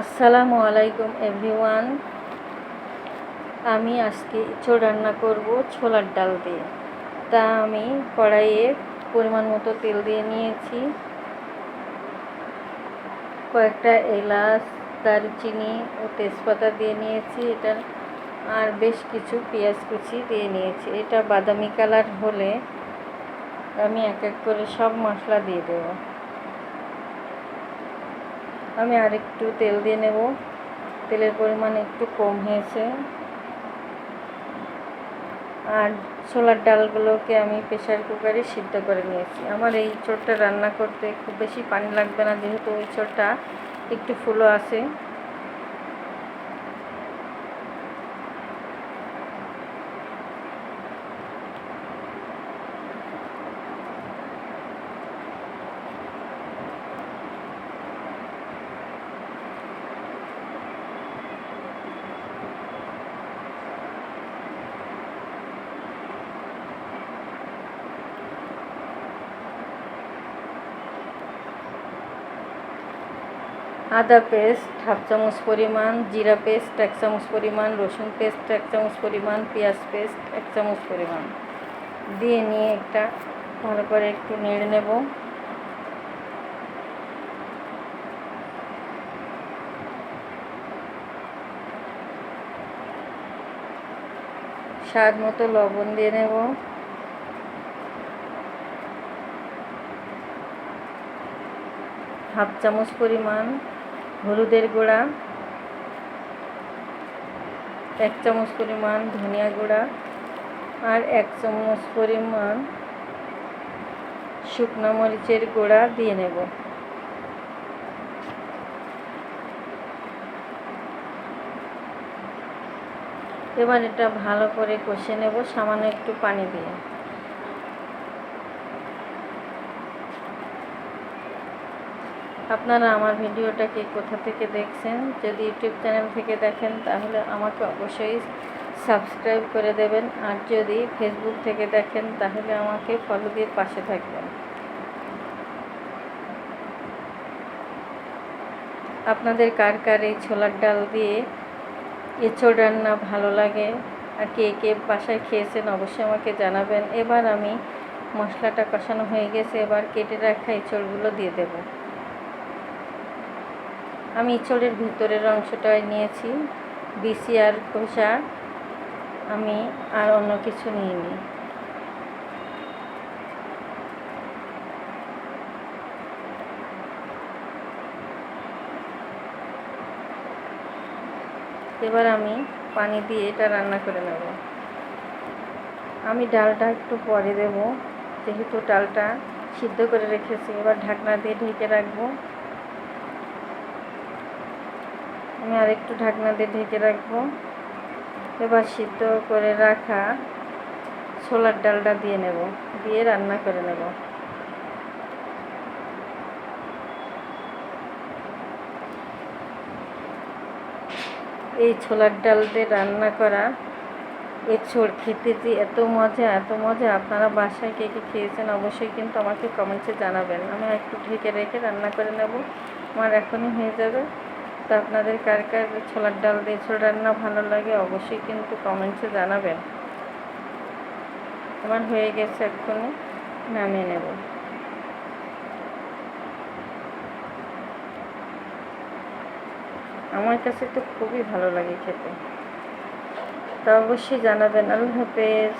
আসসালামু আলাইকুম, এভরিওয়ান। আমি আজকে ইঁচড় রান্না করব ছোলার ডাল দিয়ে। তা আমি কড়াইয়ে পরিমাণ মতো তেল দিয়ে নিয়েছি। কয়েকটা এলাচ, দারুচিনি ও তেজপাতা দিয়ে নিয়েছি এটা। আর বেশ কিছু পেঁয়াজ কুচি দিয়ে নিয়েছি। এটা বাদামি কালার হলে আমি এক এক করে সব মশলা দিয়ে দেবো। আমি আরেকটু তেল দিয়ে নেব। তেলের পরিমাণ একটু কম হয়েছে। আর ছোলার ডালগুলোকে আমি প্রেশার কুকারে সিদ্ধ করে নিয়েছি। আমার এই চোরটা রান্না করতে খুব বেশি পানি লাগবে না, যেহেতু ওই চোরটা একটু ফুলো আছে। আদা পেস্ট, হাফ চামচ পরিমাণ, জিরা পেস্ট, এক চামচ পরিমাণ, রসুন পেস্ট, এক চামচ পরিমাণ, পেঁয়াজ পেস্ট, এক চামচ পরিমাণ। দিয়ে নিয়ে একটা ভালো করে একটু নেড়ে নেব। স্বাদ মতো লবণ দিয়ে নেব। হাফ চামচ পরিমাণ হলুদের গুঁড়া, এক চামচ পরিমাণ ধনিয়া গুঁড়া আর এক চামচ পরিমাণ শুকনো মরিচের গুঁড়া দিয়ে নেব। এবার এটা ভালো করে কষে নেব, সামান্য একটু পানি দিয়ে। আপনারা আমার ভিডিওটাকে কোথা থেকে দেখছেন, যদি ইউটিউব চ্যানেল থেকে দেখেন, তাহলে আমাকে অবশ্যই সাবস্ক্রাইব করে দেবেন। আর যদি ফেসবুক থেকে দেখেন, তাহলে আমাকে ফলো দিয়ে পাশে থাকবেন। আপনাদের কার কার এই ছোলার ডাল দিয়ে এঁচড় রান্না ভালো লাগে, আর কে কে বাসায় খেয়েছেন অবশ্যই আমাকে জানাবেন। এবার আমি মশলাটা কষানো হয়ে গেছে, এবার কেটে রাখা এঁচড়গুলো দিয়ে দেবো। আমি ইঁচড়ের ভিতরের অংশটাই নিয়েছি, বিসি আর খোসা। আমি আর অন্য কিছু নিইনি। এবার আমি পানি দিয়ে এটা রান্না করে নেব। আমি ডালটা একটু পরে দেব, যেহেতু ডালটা সিদ্ধ করে রেখেছি। এবার ঢাকনা দিয়ে ঢেকে রাখব। আমি আরেকটু ঢাকনা দিয়ে ঢেকে রাখব। এবার সিদ্ধ করে রাখা ছোলার ডালটা দিয়ে নেব, দিয়ে রান্না করে নেব। এই ছোলার ডাল দিয়ে রান্না করা এর ছোট খেতে যে এত মজা এত মজা। আপনারা বাসায় কে কে খেয়েছেন অবশ্যই কিন্তু আমাকে কমেন্টসে জানাবেন। আমি একটু ঢেকে রেখে রান্না করে নেব। আমার এখনই হয়ে যাবে। তো আপনাদের কার কার ছোলার ডাল দিয়ে ছোলা রান্না ভালো লাগে অবশ্যই কিন্তু কমেন্টসে জানাবেন। আমার হয়ে গেছে এক্ষুনি, নামিয়ে নেব। আমার কাছে তো খুবই ভালো লাগে খেতে। তা অবশ্যই জানাবেন। আল্লাহ হাফেজ।